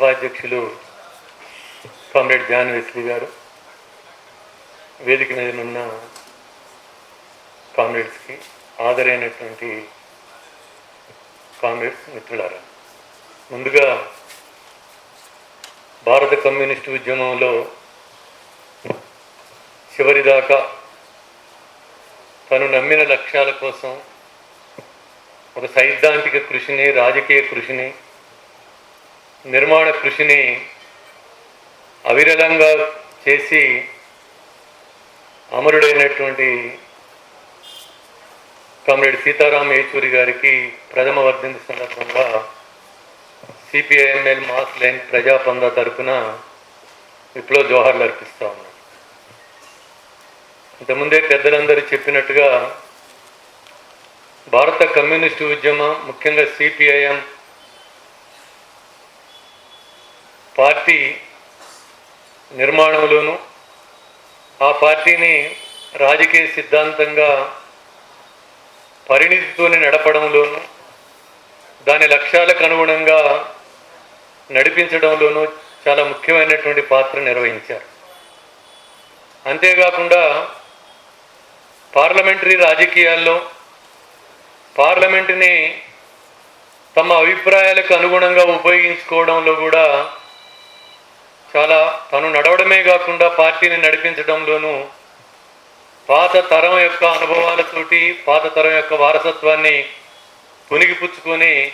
సభాధ్యక్షులు comrade John Wesley గారు వేదిక మీద ఉన్న కామ్రేడ్స్కి ఆదరైనటువంటి కామ్రేడ్స్ మిత్రులారా ముందుగా భారత కమ్యూనిస్టు ఉద్యమంలో చివరిదాకా తను నమ్మిన లక్ష్యాల కోసం ఒక సైద్ధాంతిక కృషిని రాజకీయ కృషిని నిర్మాణ కృషిని అవిరళంగా చేసి అమరుడైనటువంటి కామ్రేడ్ సీతారాం యేచూరి గారికి ప్రథమ వర్ధంతి సందర్భంగా సిపిఐఎంఎల్ మాస్ లైన్ ప్రజాపంద తరఫున విప్లవ జోహార్లు అర్పిస్తా ఉన్నాం. ఇంతకుముందే పెద్దలందరూ చెప్పినట్టుగా భారత కమ్యూనిస్టు ఉద్యమం ముఖ్యంగా సిపిఐఎం పార్టీ నిర్మాణంలోనూ ఆ పార్టీని రాజకీయ సిద్ధాంతంగా పరిణితితోని నడపడంలోనూ దాని లక్ష్యాలకు అనుగుణంగా నడిపించడంలోనూ చాలా ముఖ్యమైనటువంటి పాత్ర నిర్వహించారు. అంతేకాకుండా పార్లమెంటరీ రాజకీయాల్లో పార్లమెంటుని తమ అభిప్రాయాలకు అనుగుణంగా ఉపయోగించుకోవడంలో కూడా చాలా తను నడవడమే కాకుండా పార్టీని నడిపించడంలోనూ పాత తరం యొక్క అనుభవాలతోటి పాత తరం యొక్క వారసత్వాన్ని పునిగిపుచ్చుకొని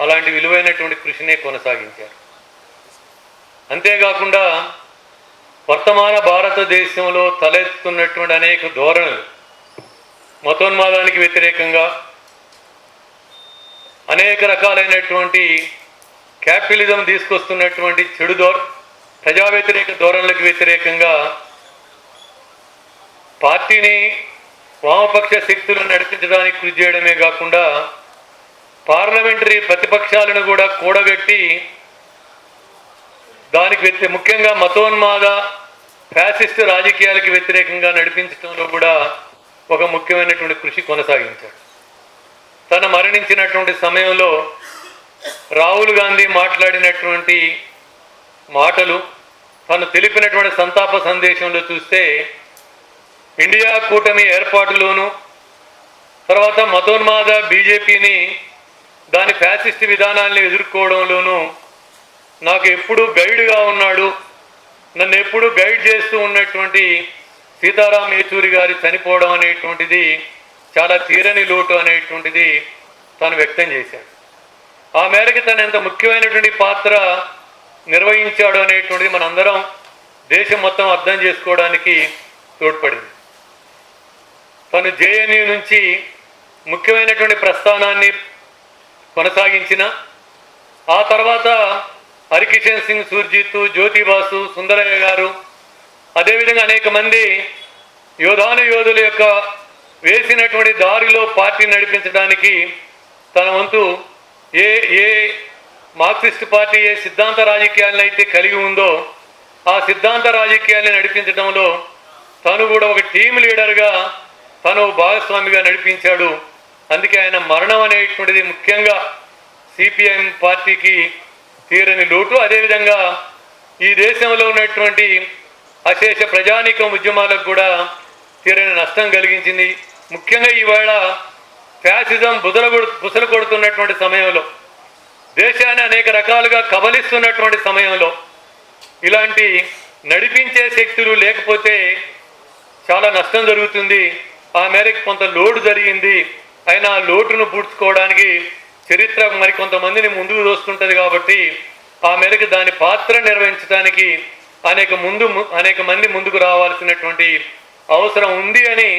అలాంటి విలువైనటువంటి కృషినే కొనసాగించారు. అంతేకాకుండా వర్తమాన భారతదేశంలో తలెత్తుతున్నటువంటి అనేక ధోరణులు మతోన్మాదానికి వ్యతిరేకంగా అనేక రకాలైనటువంటి క్యాపిటలిజం తీసుకొస్తున్నటువంటి చెడు ధోర ప్రజా వ్యతిరేక ధోరణులకు వ్యతిరేకంగా పార్టీని వామపక్ష శక్తులను నడిపించడానికి కృషి చేయడమే కాకుండా పార్లమెంటరీ ప్రతిపక్షాలను కూడా కూడగట్టి దానికి వ్యతి ముఖ్యంగా మతోన్మాద ఫ్యాసిస్ట్ రాజకీయాలకు వ్యతిరేకంగా నడిపించడంలో కూడా ఒక ముఖ్యమైనటువంటి కృషి కొనసాగించాడు తను మరణించినటువంటి సమయంలో రాహుల్ గాంధీ మాట్లాడినటువంటి మాటలు తను తెలిపినటువంటి సంతాప సందేశంలో చూస్తే ఇండియా కూటమి ఏర్పాటులోను తర్వాత మతోన్మాద బీజేపీని దాని ఫ్యాసిస్ట్ విధానాల్ని ఎదుర్కోవడంలోనూ నాకు ఎప్పుడూ గైడ్గా ఉన్నాడు. నన్ను ఎప్పుడూ గైడ్ చేస్తూ ఉన్నటువంటి సీతారాం యేచూరి గారి చనిపోవడం అనేటువంటిది చాలా తీరని లోటు అనేటువంటిది తాను వ్యక్తం చేశాడు. ఆ మేరకు తను ఎంత ముఖ్యమైనటువంటి పాత్ర నిర్వహించాడు అనేటువంటిది మనందరం దేశం మొత్తం అర్థం చేసుకోవడానికి తోడ్పడింది. తను జేఎన్యూ నుంచి ముఖ్యమైనటువంటి ప్రస్థానాన్ని కొనసాగించిన ఆ తర్వాత హరికిషన్ సింగ్ సూర్జిత్ జ్యోతిబాసు సుందరయ్య గారు అదేవిధంగా అనేక మంది యోధాను యోధుల యొక్క వేసినటువంటి దారిలో పార్టీ నడిపించడానికి తన వంతు ఏ ఏ మార్క్సిస్ట్ పార్టీ ఏ సిద్ధాంత రాజకీయాలను అయితే కలిగి ఉందో ఆ సిద్ధాంత రాజకీయాల్ని నడిపించడంలో తను కూడా ఒక టీం లీడర్గా తను భాగస్వామిగా నడిపించాడు. అందుకే ఆయన మరణం అనేటువంటిది ముఖ్యంగా సిపిఎం పార్టీకి తీరని లోటు. అదేవిధంగా ఈ దేశంలో ఉన్నటువంటి అశేష ప్రజానీక ఉద్యమాలకు కూడా తీరని నష్టం కలిగించింది. ముఖ్యంగా ఈవేళ ఫ్యాసిజం బుదల బుసలు కొడుతున్నటువంటి సమయంలో దేశాన్ని అనేక రకాలుగా కబలిస్తున్నటువంటి సమయంలో ఇలాంటి నడిపించే శక్తులు లేకపోతే చాలా నష్టం జరుగుతుంది. ఆ మేరకు కొంత లోటు జరిగింది. అయినా ఆ లోటును పూడ్చుకోవడానికి చరిత్ర మరి కొంతమందిని ముందుకు దోస్తుంటుంది కాబట్టి ఆ మేరకు దాని పాత్ర నిర్వహించడానికి అనేక ముందు అనేక మంది ముందుకు రావాల్సినటువంటి అవసరం ఉంది అని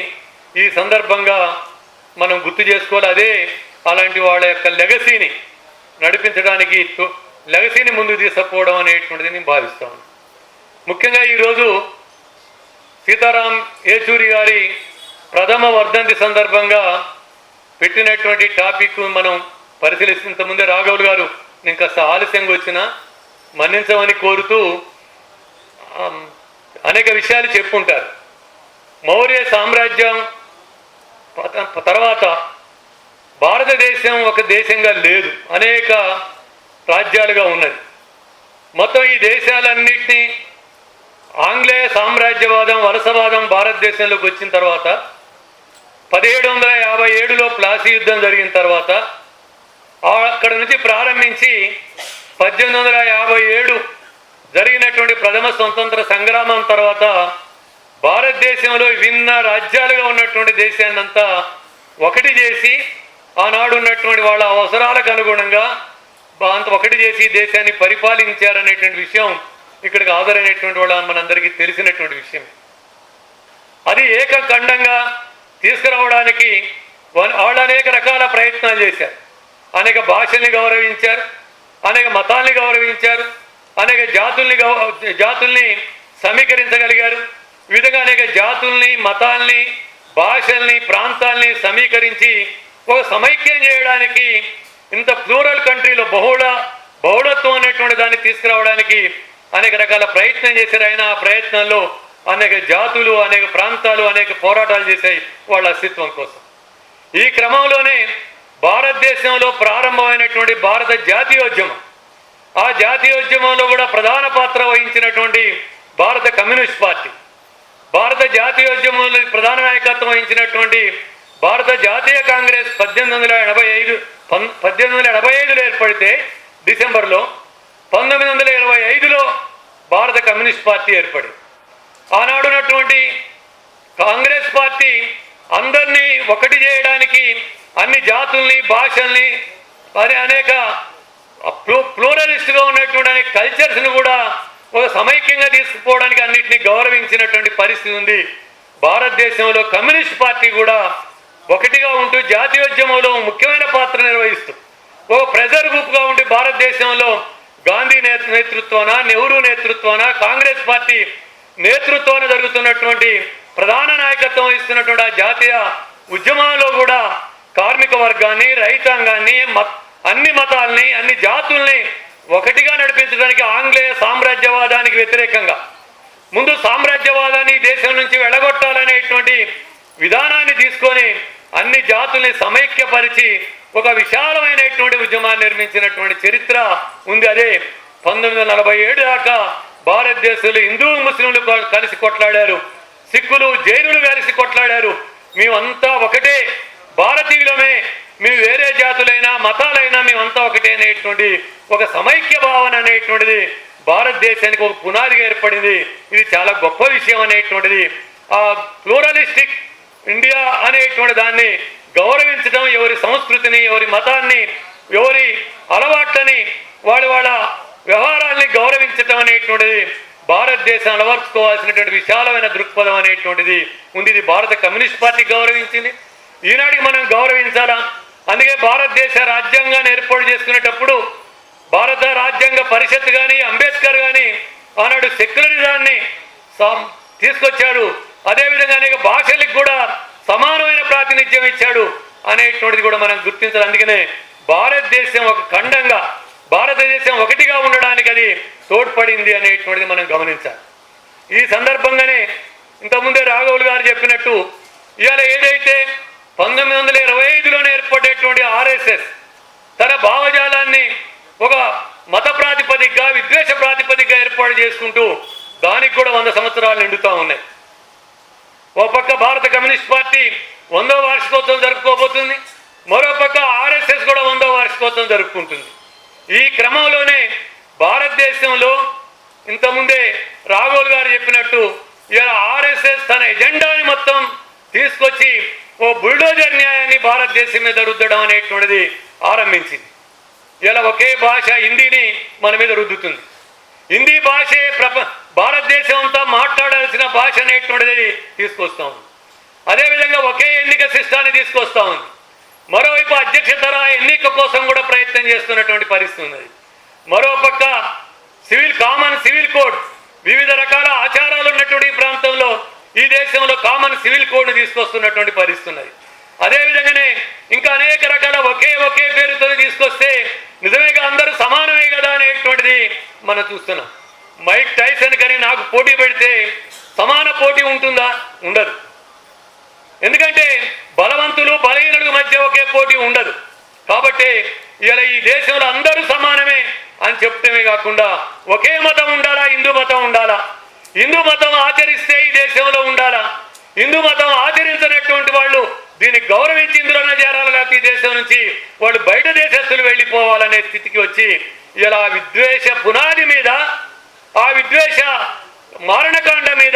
ఈ సందర్భంగా మనం గుర్తు చేసుకోవాలి. అదే అలాంటి వాళ్ళ యొక్క లెగసీని నడిపించడానికి లెగసీని ముందుకు తీసుకుపోవడం అనేటువంటిది నేను భావిస్తాను ముఖ్యంగా ఈరోజు సీతారాం ఏచూరి గారి ప్రథమ వర్ధంతి సందర్భంగా పెట్టినటువంటి టాపిక్ మనం పరిశీలిస్తున్న ముందే రాఘవులు గారు నేను కాస్త ఆలస్యంగా వచ్చిన మన్నించమని కోరుతూ అనేక విషయాలు చెప్పుకుంటారు మౌర్య సామ్రాజ్యం తర్వాత భారతదేశం ఒక దేశంగా లేదు. అనేక రాజ్యాలుగా ఉన్నది. మొత్తం ఈ దేశాలన్నింటినీ ఆంగ్లేయ సామ్రాజ్యవాదం వలసవాదం భారతదేశంలోకి వచ్చిన తర్వాత పదిహేడు వందల యాభై ఏడులో ప్లాసీ యుద్ధం జరిగిన తర్వాత అక్కడ నుంచి ప్రారంభించి పద్దెనిమిది వందల యాభై ఏడు జరిగినటువంటి ప్రథమ స్వతంత్ర సంగ్రామం తర్వాత భారతదేశంలో విభిన్న రాజ్యాలుగా ఉన్నటువంటి దేశాన్నంతా ఒకటి చేసి ఆనాడు ఉన్నటువంటి వాళ్ళ అవసరాలకు అనుగుణంగా అంత ఒకటి చేసి దేశాన్ని పరిపాలించారనేటువంటి విషయం ఇక్కడికి హాజరైనటువంటి వాళ్ళ మనందరికీ తెలిసినటువంటి విషయం. అది ఏకఖండంగా తీసుకురావడానికి వాళ్ళు అనేక రకాల ప్రయత్నాలు చేశారు. అనేక భాషల్ని గౌరవించారు అనేక మతాల్ని గౌరవించారు అనేక జాతుల్ని గౌ జాతుల్ని సమీకరించగలిగారు. ఈ విధంగా అనేక జాతుల్ని మతాల్ని భాషల్ని ప్రాంతాల్ని సమీకరించి ఒక సమైక్యం చేయడానికి ఇంత ప్లూరల్ కంట్రీలో బహుళ బహుళత్వం అనేటువంటి దాన్ని తీసుకురావడానికి అనేక రకాల ప్రయత్నం చేశారు. ఆయన ఆ ప్రయత్నంలో అనేక జాతులు అనేక ప్రాంతాలు అనేక పోరాటాలు చేశాయి వాళ్ళ అస్తిత్వం కోసం. ఈ క్రమంలోనే భారతదేశంలో ప్రారంభమైనటువంటి భారత జాతీయోద్యమం ఆ జాతీయోద్యమంలో కూడా ప్రధాన పాత్ర వహించినటువంటి భారత కమ్యూనిస్ట్ పార్టీ భారత జాతీయోద్యమంలో ప్రధాన నాయకత్వం వహించినటువంటి భారత జాతీయ కాంగ్రెస్ పద్దెనిమిది వందల ఎనభై ఐదు పన్ పద్దెనిమిది వందల ఎనభై ఐదులో ఏర్పడితే డిసెంబర్లో పంతొమ్మిది వందల ఇరవై ఐదులో భారత కమ్యూనిస్ట్ పార్టీ ఏర్పడింది. ఆనాడున్నటువంటి కాంగ్రెస్ పార్టీ అందరినీ ఒకటి చేయడానికి అన్ని జాతుల్ని భాషల్ని మరి అనేక ప్లూ- ప్లూరలిస్ట్గా ఉన్నటువంటి అనేక కల్చర్స్ని కూడా ఒక సమైక్యంగా తీసుకుపోవడానికి అన్నింటినీ గౌరవించినటువంటి పరిస్థితి ఉంది. భారతదేశంలో కమ్యూనిస్ట్ పార్టీ కూడా ఒకటిగా ఉంటూ జాతీయోద్యమంలో ముఖ్యమైన పాత్ర నిర్వహిస్తూ ఒక ప్రెజర్ గ్రూప్గా ఉండి భారతదేశంలో గాంధీ నేత నేతృత్వాన నెహ్రూ నేతృత్వాన కాంగ్రెస్ పార్టీ నేతృత్వాన జరుగుతున్నటువంటి ప్రధాన నాయకత్వం వహిస్తున్నటువంటి ఆ జాతీయ ఉద్యమాల్లో కూడా కార్మిక వర్గాన్ని రైతాంగాన్ని అన్ని మతాల్ని అన్ని జాతుల్ని ఒకటిగా నడిపించడానికి ఆంగ్లేయ సామ్రాజ్యవాదానికి వ్యతిరేకంగా ముందు సామ్రాజ్యవాదాన్ని దేశం నుంచి వెళ్ళగొట్టాలనేటువంటి విధానాన్ని తీసుకొని అన్ని జాతుల్ని సమైక్యపరిచి ఒక విశాలమైనటువంటి ఉద్యమాన్ని నిర్మించినటువంటి చరిత్ర ఉంది. అదే పంతొమ్మిది వందల నలభై ఏడు దాకా భారతదేశంలో హిందూ ముస్లింలు కలిసి కొట్లాడారు. సిక్కులు జైనులు కలిసి కొట్లాడారు. మేమంతా ఒకటే భారతీయులమే. మేము వేరే జాతులైనా మతాలైనా మేమంతా ఒకటే అనేటువంటి ఒక సమైక్య భావన అనేటువంటిది భారతదేశానికి ఒక పునాదిగా ఏర్పడింది. ఇది చాలా గొప్ప విషయం అనేటువంటిది. ఆ ప్లూరలిస్టిక్ ఇండియా అనేటువంటి దాన్ని గౌరవించడం ఎవరి సంస్కృతిని ఎవరి మతాన్ని ఎవరి అలవాట్లని వాళ్ళ వాళ్ళ వ్యవహారాల్ని గౌరవించటం అనేటువంటిది భారతదేశం అలవర్చుకోవాల్సినటువంటి విశాలమైన దృక్పథం అనేటువంటిది ఉంది. ఇది భారత కమ్యూనిస్ట్ పార్టీ గౌరవించింది. ఈనాటికి మనం గౌరవించాలా? అందుకే భారతదేశ రాజ్యాంగాన్ని ఏర్పాటు చేసుకునేటప్పుడు భారత రాజ్యాంగ పరిషత్ కానీ అంబేద్కర్ కానీ ఆనాడు సెక్యులరిజాన్ని తీసుకొచ్చాడు అదేవిధంగా అనేక భాషలకు కూడా సమానమైన ప్రాతినిధ్యం ఇచ్చాడు అనేటువంటిది కూడా మనం గుర్తించాలి. అందుకనే భారతదేశం ఒక ఖండంగా భారతదేశం ఒకటిగా ఉండడానికి అది తోడ్పడింది అనేటువంటిది మనం గమనించాలి. ఈ సందర్భంగానే ఇంతకుముందే రాఘవులు గారు చెప్పినట్టు ఇవాళ ఏదైతే పంతొమ్మిది వందల ఇరవై ఐదులోనే ఏర్పడేటువంటి ఆర్ఎస్ఎస్ తన భావజాలాన్ని ఒక మత ప్రాతిపదికగా విద్వేష ప్రాతిపదికగా ఏర్పాటు చేసుకుంటూ దానికి కూడా వంద సంవత్సరాలు నిండుతూ ఉన్నాయి. ఓ పక్క భారత కమ్యూనిస్ట్ పార్టీ వందో వార్షికోత్సవం జరుపుకోబోతుంది మరో పక్క ఆర్ఎస్ఎస్ కూడా వందో వార్షికోత్సవం జరుపుకుంటుంది. ఈ క్రమంలోనే భారతదేశంలో ఇంతకుముందే రాఘోల్ గారు చెప్పినట్టు ఇలా ఆర్ఎస్ఎస్ తన ఎజెండాని మొత్తం తీసుకొచ్చి ఓ బుల్డోజర్ న్యాయాన్ని భారతదేశం మీద రుద్దడం అనేటువంటిది ఆరంభించింది. ఇలా ఒకే భాష హిందీని మన మీద రుద్దుతుంది. హిందీ భాషే ప్రప భారతదేశం అంతా మాట్లాడాల్సిన భాష అనేటువంటిది తీసుకొస్తా ఉంది. అదేవిధంగా ఒకే ఎన్నిక సిస్టాన్ని తీసుకొస్తా ఉంది. మరోవైపు అధ్యక్షతర ఎన్నిక కోసం కూడా ప్రయత్నం చేస్తున్నటువంటి పరిస్థితి ఉన్నది. మరోపక్క సివిల్ కామన్ సివిల్ కోడ్ వివిధ రకాల ఆచారాలు ఉన్నటువంటి ప్రాంతంలో ఈ దేశంలో కామన్ సివిల్ కోడ్ని తీసుకొస్తున్నటువంటి పరిస్థితి ఉన్నది. అదేవిధంగానే ఇంకా అనేక రకాల ఒకే ఒకే పేరుతో తీసుకొస్తే నిజమేగా అందరూ సమానమే కదా అనేటువంటిది మనం చూస్తున్నాం. మైక్ టైసన్ కానీ నాకు పోటీ పెడితే సమాన పోటీ ఉంటుందా? ఉండదు. ఎందుకంటే బలవంతులు బలహీనుడు మధ్య ఒకే పోటీ ఉండదు. కాబట్టి ఇలా ఈ దేశంలో అందరూ సమానమే అని చెప్తమే కాకుండా ఒకే మతం ఉండాలా? హిందూ మతం ఉండాలా? హిందూ మతం ఆచరిస్తే ఈ దేశంలో ఉండాలా? హిందూ మతం ఆచరించినటువంటి వాళ్ళు దీన్ని గౌరవించి ఇందులోనే చేరాలి లేకపోతే ఈ దేశం నుంచి వాళ్ళు బయట దేశస్తులు వెళ్ళిపోవాలనే స్థితికి వచ్చి ఇలా విద్వేష పునాది మీద ఆ విద్వేష మారణకాండ మీద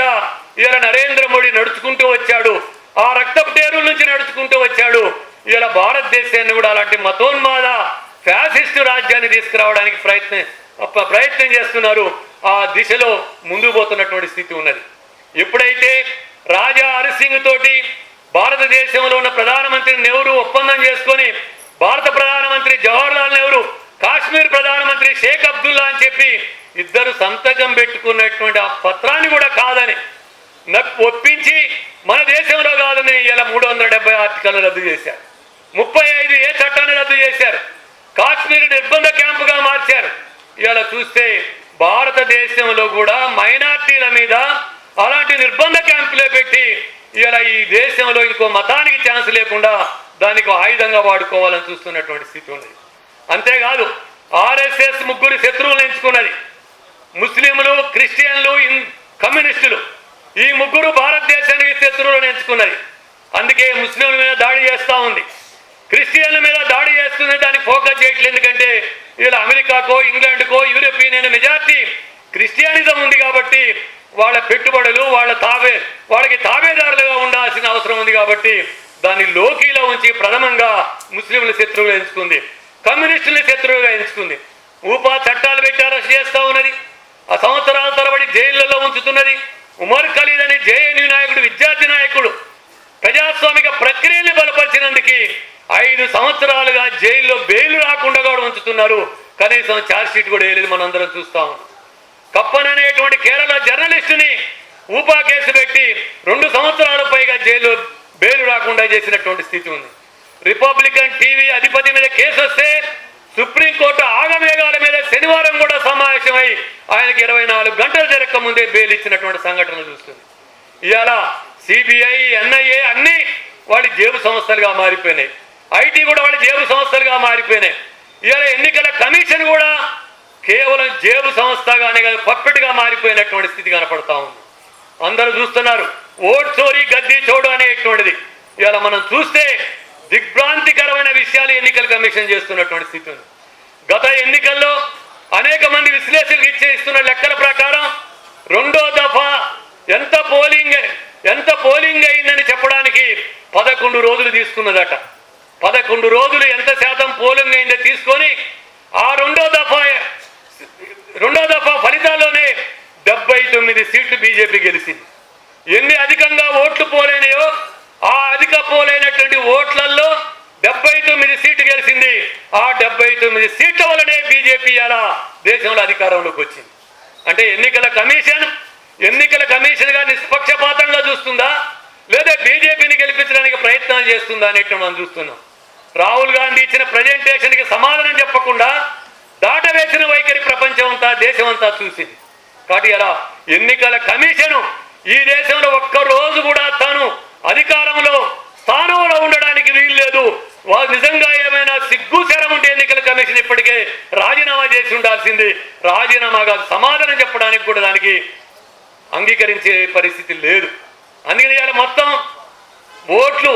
ఇలా నరేంద్ర మోడీ నడుచుకుంటూ వచ్చాడు. ఆ రక్తపు టేరుల నుంచి నడుచుకుంటూ వచ్చాడు. ఇలా భారతదేశాన్ని కూడా అలాంటి మతోన్మాద ఫ్యాసిస్టు రాజ్యాన్ని తీసుకురావడానికి ప్రయత్నం అప్ప- ప్రయత్నం చేస్తున్నారు. ఆ దిశలో ముందుకు పోతున్నటువంటి స్థితి ఉన్నది. ఎప్పుడైతే రాజా హరిసింగ్ తోటి భారతదేశంలో ఉన్న ప్రధానమంత్రి నెహ్రూ ఒప్పందం చేసుకొని భారత ప్రధానమంత్రి జవహర్లాల్ నెహ్రూ కాశ్మీర్ ప్రధానమంత్రి షేక్ అబ్దుల్లా అని చెప్పి ఇద్దరు సంతకం పెట్టుకున్నటువంటి ఆ పత్రాన్ని కూడా కాదని నాకు ఒప్పించి మన దేశంలో కాదని ఇలా మూడు వందల డెబ్బై ఆర్టికల్ రద్దు చేశారు. ముప్పై ఐదు ఏ చట్టాన్ని రద్దు చేశారు? కాశ్మీర్ నిర్బంధ క్యాంపుగా మార్చారు. ఇలా చూస్తే భారతదేశంలో కూడా మైనార్టీల మీద అలాంటి నిర్బంధ క్యాంపులే పెట్టి ఇలా ఈ దేశంలో ఇంకో మతానికి ఛాన్స్ లేకుండా దానికి ఆయుధంగా వాడుకోవాలని చూస్తున్నటువంటి స్థితి ఉంది అంతేకాదు ఆర్ఎస్ఎస్ ముగ్గురు శత్రువులు ఎంచుకున్నది. ముస్లింలు క్రిస్టియన్లు ఇన్- కమ్యూనిస్టులు. ఈ ముగ్గురు భారతదేశానికి శత్రువులను ఎంచుకున్నది. అందుకే ముస్లింల మీద దాడి చేస్తూ ఉంది. క్రిస్టియన్ల మీద దాడి చేస్తుంది దాన్ని ఫోకస్ చేయట్లేదు. ఎందుకంటే ఇలా అమెరికాకో ఇంగ్లాండ్కో యూరోపియన్ మెజార్టీ క్రిస్టియానిజం ఉంది కాబట్టి వాళ్ళ పెట్టుబడులు వాళ్ళ తాబే వాళ్ళకి తాబేదారులుగా ఉండాల్సిన అవసరం ఉంది కాబట్టి దాన్ని లోకీలో ఉంచి ప్రథమంగా ముస్లింల శత్రువులు ఎంచుకుంది. కమ్యూనిస్టుల్ని శత్రువుగా ఎంచుకుంది. ఊపా చట్టాలు పెట్టి అరెస్ట్ చేస్తూ ఉన్నది. ఆ సంవత్సరాల తరబడి జైళ్ళలో ఉంచుతున్నది. ఉమర్ ఖలీద్ అని జేఎన్యు నాయకుడు విద్యార్థి నాయకుడు. ప్రజాస్వామిక ప్రక్రియని బలపరిచినందుకు ఐదు సంవత్సరాలుగా జైల్లో బెయిల్ రాకుండా కూడా ఉంచుతున్నారు. కనీసం ఛార్జ్షీట్ కూడా వేయలేదు మనందరం చూస్తాము కప్పన్ అనేటువంటి కేరళ జర్నలిస్టుని ఊపా కేసు పెట్టి రెండు సంవత్సరాల పైగా జైల్లో బెయిల్ రాకుండా చేసినటువంటి స్థితి ఉంది. రిపబ్లికన్ టీవీ అధిపతి మీద కేసు వస్తే సుప్రీంకోర్టు ఆగమేఘాల మీద శనివారం కూడా సమావేశమై ఆయనకి ఇరవై నాలుగు గంటలు జరగక ముందే బెయిల్ ఇచ్చినటువంటి సంఘటనలు చూస్తుంది. ఇవాళ సిబిఐ ఎన్ఐఏ అన్ని వాడి జేబు సంస్థలుగా మారిపోయినాయి. ఐటీ కూడా వాళ్ళ జేబు సంస్థలుగా మారిపోయినాయి. ఇవాళ ఎన్నికల కమిషన్ కూడా కేవలం జేబు సంస్థగానే కాదు పప్పెట్గా మారిపోయినటువంటి స్థితి కనపడతా ఉంది. అందరూ చూస్తున్నారు ఓట్ చోరీ గద్దీ చోడు అనేటువంటిది. ఇవాళ మనం చూస్తే దిగ్భ్రాంతికరమైన విషయాలు ఎన్నికల కమిషన్ చేస్తున్నటువంటి స్థితి ఉంది గత ఎన్నికల్లో అనేక మంది విశ్లేషకులు ఇచ్చే ఇస్తున్న లెక్కల ప్రకారం రెండో దఫా ఎంత పోలింగ్ ఎంత పోలింగ్ అయిందని చెప్పడానికి పదకొండు రోజులు తీసుకున్నదట. పదకొండు రోజులు ఎంత శాతం పోలింగ్ అయిందో తీసుకొని ఆ రెండో దఫా రెండో దఫా ఫలితాల్లోనే డెబ్బై తొమ్మిది సీట్లు బీజేపీ గెలిచింది. ఎన్ని అధికంగా ఓట్లు పోలేనాయో ఆ అధిక పోలైనటువంటి ఓట్లలో డెబ్బై తొమ్మిది సీట్లు గెలిచింది. ఆ డెబ్బై తొమ్మిది సీట్ల వల్లనే బీజేపీ అలా దేశంలో అధికారంలోకి వచ్చింది. అంటే ఎన్నికల కమిషన్ ఎన్నికల కమిషన్గా నిష్పక్షపాతంగా చూస్తుందా? లేదా బీజేపీని గెలిపించడానికి ప్రయత్నాలు చేస్తుందా అనేటువంటి మనం చూస్తున్నాం. రాహుల్ గాంధీ ఇచ్చిన ప్రజెంటేషన్కి సమాధానం చెప్పకుండా దాటవేసిన వైఖరి ప్రపంచం అంతా దేశం అంతా చూసింది. కాబట్టి అలా ఎన్నికల కమిషన్ ఈ దేశంలో ఒక్క రోజు కూడా తాను అధికారంలో స్థానంలో ఉండడానికి వీలు లేదు వాళ్ళు నిజంగా ఏమైనా సిగ్గు శరం ఉంటే ఎన్నికల కమిషన్ ఇప్పటికే రాజీనామా చేసి ఉండాల్సింది. రాజీనామా కాదు సమాధానం చెప్పడానికి కూడా దానికి అంగీకరించే పరిస్థితి లేదు. అందుకని ఇవాళ మొత్తం ఓట్లు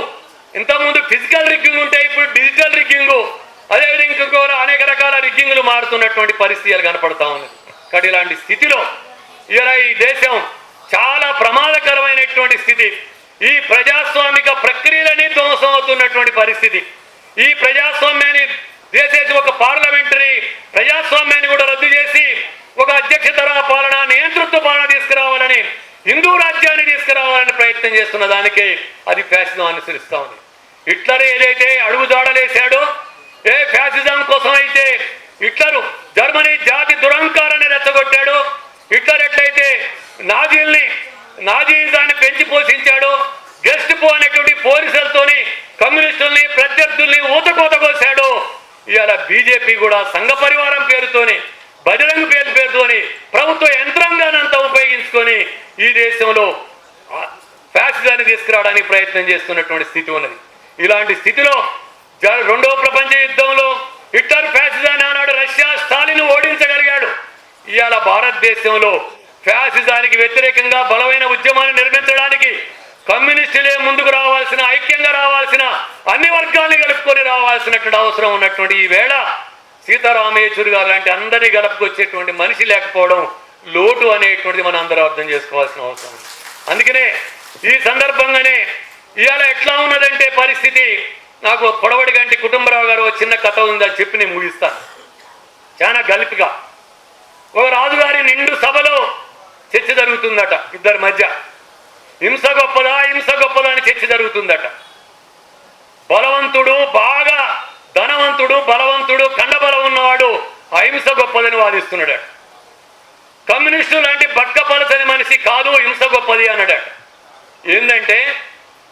ఇంతకుముందు ఫిజికల్ రిగ్గింగ్ ఉంటే ఇప్పుడు డిజిటల్ రిగ్గింగ్. అదేవిధంగా ఇంకొక అనేక రకాల రిగ్గింగ్లు మారుతున్నటువంటి పరిస్థితులు కనపడతా ఉన్నది. కాబట్టి ఇలాంటి స్థితిలో ఇవాళ ఈ దేశం చాలా ప్రమాదకరమైనటువంటి స్థితి. ఈ ప్రజాస్వామిక ప్రక్రియలని ధ్వంసం అవుతున్నటువంటి పరిస్థితి. ఈ ప్రజాస్వామ్యాన్ని చేసేసి ఒక పార్లమెంటరీ ప్రజాస్వామ్యాన్ని కూడా రద్దు చేసి ఒక అధ్యక్ష తరహా పాలన నియంతృత్వ పాలన తీసుకురావాలని హిందూ రాజ్యాన్ని తీసుకురావాలని ప్రయత్నం చేస్తున్న దానికి అది ఫ్యాసిజం అనుసరిస్తా ఉంది. హిట్లర్ ఏదైతే అడుగు జాడలేశాడో ఏ ఫ్యాసిజం కోసం అయితే హిట్లరు జర్మనీ జాతి దురంకారాన్ని రెచ్చగొట్టాడో హిట్లర్ ఎట్లయితే నాజీల్ని నాజీజాన్ని పెంచి పోషించాడు. గెస్ట్ పో అనేటువంటి పోలీసులతోని కమ్యూనిస్టుల్ని ప్రత్యర్థుల్ని ఊతకోత కోశాడు ఇవాళ బీజేపీ కూడా సంఘ పరివారం పేరుతోని బజరంగ పేరు పేరుతోని ప్రభుత్వ యంత్రాంగానంతా ఉపయోగించుకొని ఈ దేశంలో ఫ్యాసిజాన్ని తీసుకురావడానికి ప్రయత్నం చేస్తున్నటువంటి స్థితి ఉన్నది. ఇలాంటి స్థితిలో జ- రెండవ ప్రపంచ యుద్ధంలో హిట్లర్ ఫ్యాసిజాన్ని ఆనాడు రష్యా స్టాలిన్ ఓడించగలిగాడు. ఇవాళ భారతదేశంలో ఫ్యాసిజానికి వ్యతిరేకంగా బలమైన ఉద్యమాన్ని నిర్మించడానికి కమ్యూనిస్టులే ముందుకు రావాల్సిన ఐక్యంగా రావాల్సిన అన్ని వర్గాల్ని కలుపుకొని రావాల్సినటువంటి అవసరం ఉన్నటువంటి ఈ వేళ సీతారామయేశ్వరి గారు లాంటి అందరినీ గలుపుకొచ్చేటువంటి మనిషి లేకపోవడం లోటు అనేటువంటిది మనం అందరూ అర్థం చేసుకోవాల్సిన అవసరం అందుకనే ఈ సందర్భంగానే ఇవాళ ఎట్లా ఉన్నదంటే పరిస్థితి నాకు పొడవడి గంటి కుటుంబరావు గారు ఒక చిన్న కథ ఉందని చెప్పి నేను ముగిస్తాను. చాలా గలిపిగా. ఒక రాజుగారి నిండు సభలో చర్చ జరుగుతుందట ఇద్దరి మధ్య. హింస గొప్పదా హింస గొప్పదా అని చర్చ జరుగుతుందట. బలవంతుడు బాగా ధనవంతుడు బలవంతుడు కండబలం ఉన్నవాడు అహింస గొప్పదని వాదిస్తున్నాడట. కమ్యూనిస్టు లాంటి బక్క పలసని మనిషి కాదు హింస గొప్పది అన్నాడట. ఏంటంటే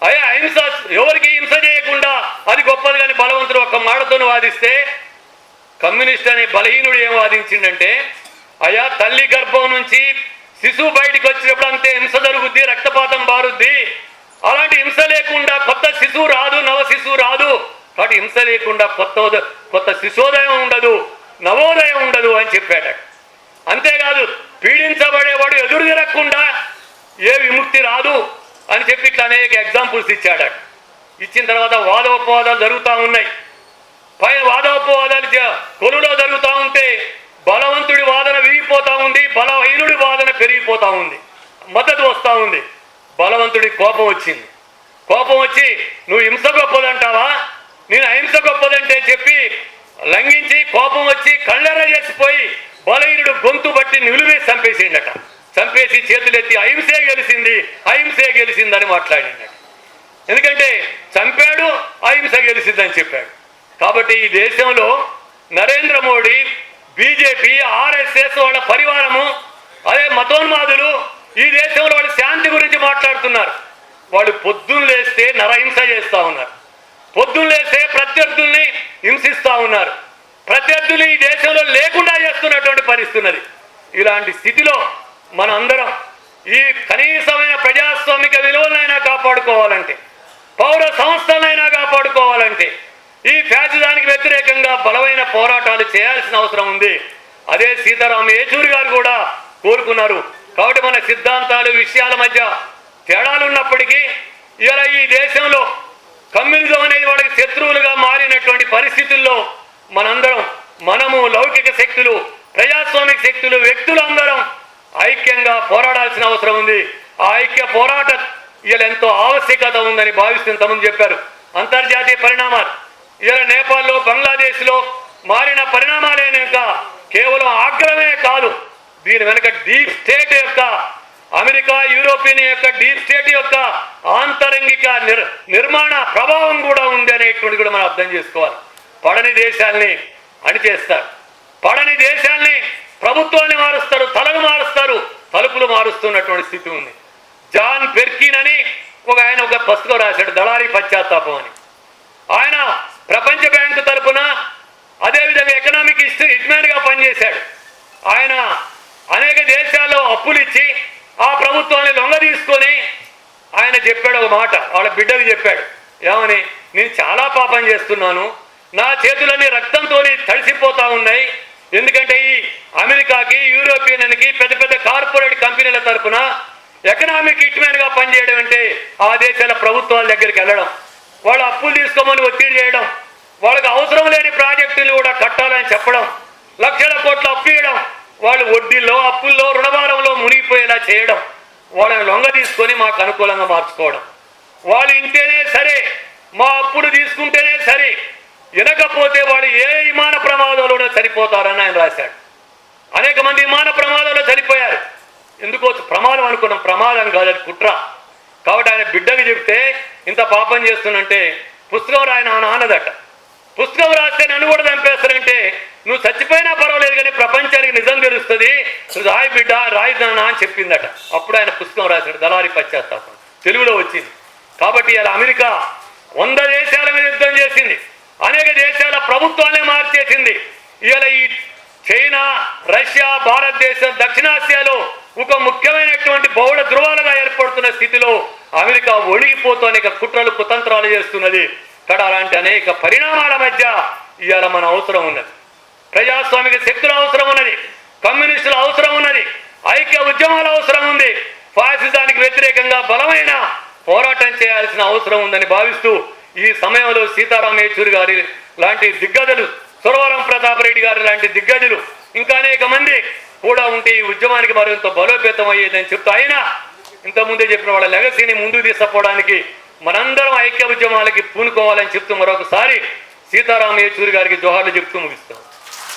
అయ్యా అహింస ఎవరికి హింస చేయకుండా అది గొప్పది కానీ బలవంతుడు ఒక్క మాటతో వాదిస్తే కమ్యూనిస్ట్ అనే బలహీనుడు ఏం వాదించిండంటే అయ్యా తల్లి గర్భం నుంచి శిశువు బయటికి వచ్చినప్పుడు అంతే హింస జరుగుద్ది రక్తపాతం బారుద్ది అలాంటి హింస లేకుండా కొత్త శిశువు రాదు నవ శిశువు రాదు. కాబట్టి హింస లేకుండా కొత్త కొత్త శిశోదయం ఉండదు నవోదయం ఉండదు అని చెప్పాడు. అంతేకాదు పీడించబడేవాడు ఎదురు తిరగకుండా ఏ విముక్తి రాదు అని చెప్పి ఇట్లా అనేక ఎగ్జాంపుల్స్ ఇచ్చాడు. ఇచ్చిన తర్వాత వాదోపవాదాలు జరుగుతూ ఉన్నాయి. పైన వాదోపవాదాలు జ- కొలులో జరుగుతూ ఉంటే బలవంతుడి వాదన విరిగిపోతా ఉంది బలహీనుడి వాదన పెరిగిపోతా ఉంది. మద్దతు వస్తూ ఉంది. బలవంతుడి కోపం వచ్చింది. కోపం వచ్చి నువ్వు హింస గొప్పదంటావా? నేను అహింస గొప్పదంటే చెప్పి లంఘించి కోపం వచ్చి కళ్ళెర చేసిపోయి బలహీనుడు గొంతు బట్టి నిలువేసి చంపేసిండట. చంపేసి చేతులెత్తి అహింసే గెలిచింది అహింసే గెలిచిందని మాట్లాడిండట. ఎందుకంటే చంపాడు అహింస గెలిచిందని చెప్పాడు. కాబట్టి ఈ దేశంలో నరేంద్ర మోడీ బీజేపీ ఆర్ఎస్ఎస్ వాళ్ళ పరివారము అదే మతోన్మాదులు ఈ దేశంలో వాళ్ళు శాంతి గురించి మాట్లాడుతున్నారు. వాళ్ళు పొద్దున్న లేస్తే నరహింస చేస్తూ ఉన్నారు. పొద్దున్న లేస్తే ప్రత్యర్థుల్ని హింసిస్తూ ఉన్నారు. ప్రత్యర్థులు ఈ దేశంలో లేకుండా చేస్తున్నటువంటి పరిస్థితున్నది ఇలాంటి స్థితిలో మనందరం ఈ కనీసమైన ప్రజాస్వామిక విలువలైనా కాపాడుకోవాలంటే పౌర సంస్థలైనా కాపాడుకోవాలంటే ఈ ఫ్యాసిజానికి వ్యతిరేకంగా బలమైన పోరాటాలు చేయాల్సిన అవసరం ఉంది. అదే సీతారాం యేచూరి గారు కూడా కోరుకున్నారు. కాబట్టి మన సిద్ధాంతాలు విషయాల మధ్య తేడాలు ఉన్నప్పటికీ ఇలా ఈ దేశంలో కమ్యూనిజం అనేది వాళ్ళకి శత్రువులుగా మారినటువంటి పరిస్థితుల్లో మనందరం మనము లౌకిక శక్తులు ప్రజాస్వామిక శక్తులు వ్యక్తులు అందరం ఐక్యంగా పోరాడాల్సిన అవసరం ఉంది. ఆ ఐక్య పోరాట ఇలా ఎంతో ఆవశ్యకత ఉందని భావిస్తూ ఇంతకుముందు చెప్పారు. అంతర్జాతీయ పరిణామాలు. ఇలా నేపాల్లో బంగ్లాదేశ్లో మారిన పరిణామాలేనాక కేవలం ఆగ్రహమే కాదు. దీని వెనుక డీప్ స్టేట్ యొక్క అమెరికా యూరోపియన్ యొక్క డీప్ స్టేట్ యొక్క ఆంతరంగిక నిర్ నిర్మాణ ప్రభావం కూడా ఉంది అనేటువంటి కూడా మనం అర్థం చేసుకోవాలి. పడని దేశాల్ని అణిచేస్తారు. పడని దేశాల్ని ప్రభుత్వాన్ని మారుస్తారు తలలు మారుస్తారు తలుపులు మారుస్తున్నటువంటి స్థితి ఉంది. జాన్ బెర్కిన్ అని ఒక ఆయన ఒక పుస్తకం రాశాడు దళారీ పశ్చాత్తాపం అని. ఆయన ప్రపంచ బ్యాంకు తరపున అదేవిధంగా ఎకనామిక్ హిస్టరీ హిట్మ్యాన్గా పనిచేశాడు. ఆయన అనేక దేశాల్లో అప్పులు ఇచ్చి ఆ ప్రభుత్వాన్ని లొంగ తీసుకొని ఆయన చెప్పాడు ఒక మాట వాళ్ళ బిడ్డకు చెప్పాడు. ఏమని? నేను చాలా పాపం చేస్తున్నాను. నా చేతులన్నీ రక్తంతో తడిసిపోతా ఉన్నాయి. ఎందుకంటే ఈ అమెరికాకి యూరోపియన్కి పెద్ద పెద్ద కార్పొరేట్ కంపెనీల తరపున ఎకనామిక్ హిట్మ్యాన్గా పనిచేయడం అంటే ఆ దేశాల ప్రభుత్వాల దగ్గరికి వెళ్ళడం. వాళ్ళు అప్పులు తీసుకోమని ఒత్తిడి చేయడం వాళ్ళకి అవసరం లేని ప్రాజెక్టులు కూడా కట్టాలని చెప్పడం లక్షల కోట్ల అప్పు ఇవ్వడం వాళ్ళు వడ్డీల్లో అప్పుల్లో రుణభారంలో మునిగిపోయేలా చేయడం వాళ్ళని లొంగ తీసుకొని మాకు అనుకూలంగా మార్చుకోవడం. వాళ్ళు ఇంటేనే సరే మా అప్పుడు తీసుకుంటేనే సరే వినకపోతే వాళ్ళు ఏ విమాన ప్రమాదంలోనే చనిపోతారని ఆయన రాశాడు. అనేక మంది విమాన ప్రమాదంలో చనిపోయారు. ఎందుకో ప్రమాదం అనుకున్నాం ప్రమాదం కాదు అది కుట్ర. కాబట్టి ఆయన బిడ్డకి చెప్తే ఇంత పాపం చేస్తున్నంటే పుస్తకం రాయన ఆనదట. పుస్తకం రాస్తే నన్ను కూడా చంపేస్తారంటే నువ్వు చచ్చిపోయినా పర్వాలేదు కానీ ప్రపంచానికి నిజం తెలుస్తుంది. నువ్వు రాయి బిడ్డ రాయి అని చెప్పిందట. అప్పుడు ఆయన పుస్తకం రాశాడు దళారి పశ్చాత్తాపం. తెలుగులో వచ్చింది. కాబట్టి అలా అమెరికా వంద దేశాల మీద యుద్ధం చేసింది. అనేక దేశాల ప్రభుత్వాలే మార్చేసింది. ఇవాళ ఈ చైనా రష్యా భారతదేశం దక్షిణాసియాలో ఒక ముఖ్యమైనటువంటి బహుళ ధృవాలుగా ఏర్పడుతున్న స్థితిలో అమెరికా ఒణిగిపోతూ అనేక కుట్రలు కుతంత్రాలు చేస్తున్నది. ఇక్కడ అలాంటి అనేక పరిణామాల మధ్య ఇవాళ మన అవసరం ఉన్నది. ప్రజాస్వామిక శక్తుల అవసరం ఉన్నది. కమ్యూనిస్టుల అవసరం ఉన్నది. ఐక్య ఉద్యమాల అవసరం ఉంది. ఫాసిజానికి వ్యతిరేకంగా బలమైన పోరాటం చేయాల్సిన అవసరం ఉందని భావిస్తూ ఈ సమయంలో సీతారాం యేచూరి గారి లాంటి దిగ్గజులు సురవరం ప్రతాప్ రెడ్డి గారి లాంటి దిగ్గజులు ఇంకా అనేక మంది కూడా ఉంటే ఈ ఉద్యమానికి మరింత బలోపేతం అయ్యేదని చెప్తూ అయినా ఇంతకుముందే చెప్పిన వాళ్ళ లెగసీని ముందుకు తీసుకుపోవడానికి మనందరం ఐక్య ఉద్యమాలకి పూనుకోవాలని చెప్తూ మరొకసారి సీతారాం యేచూరి గారికి జోహార్లు చెప్తూ ముగిస్తాం.